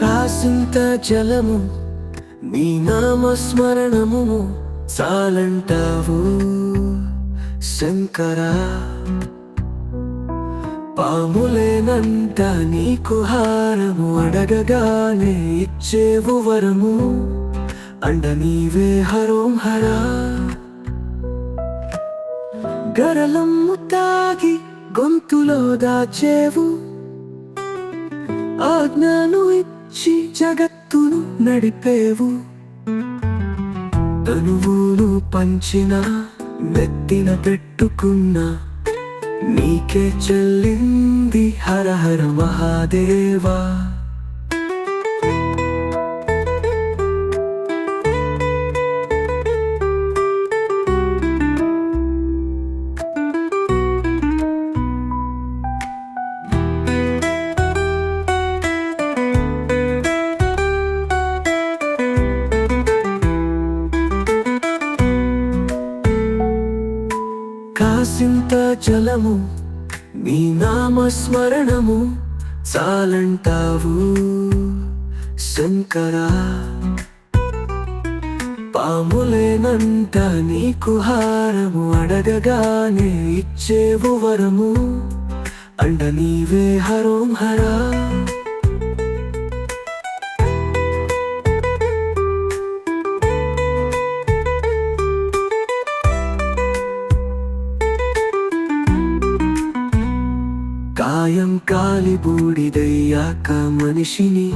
కాసింత జలము నీ నామస్మరణము చాలంటావు శంకరా పాములేనంత నీకు హారము అడగగానే ఇచ్చేవు వరము అండ నీవే హరోం హరా. గరలమ్ము తాగి గొంతులో దాచేవు ఆజ్ఞను ఇచ్చి జగత్తును నడిపేవు. తనువులు పంచిన నెత్తిన పెట్టుకున్న నీకే చెల్లింది హర హర మహాదేవా. కాసింత జలము నీ నామస్మరణము చాలంటావు. శంకరా పాములేనంట నీకు హారము అడగగానే ఇచ్చేవు వరము అండ నీవే హరోం హరా. కాయం కాలి బూడిదయ్యాక మనిషిని.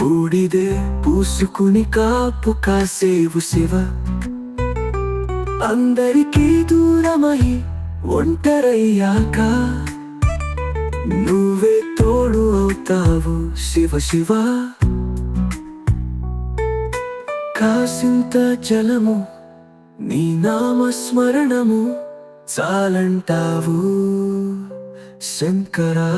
బూడిదే పూసుకుని కాపు కాసేవు శివ. అందరికీ దూరమై ఒంటరయ్యాక నువ్వే తోడు అవుతావు శివ శివ. కాసింత జలము నీ నామస్మరణము చాలంటావు. శంకరా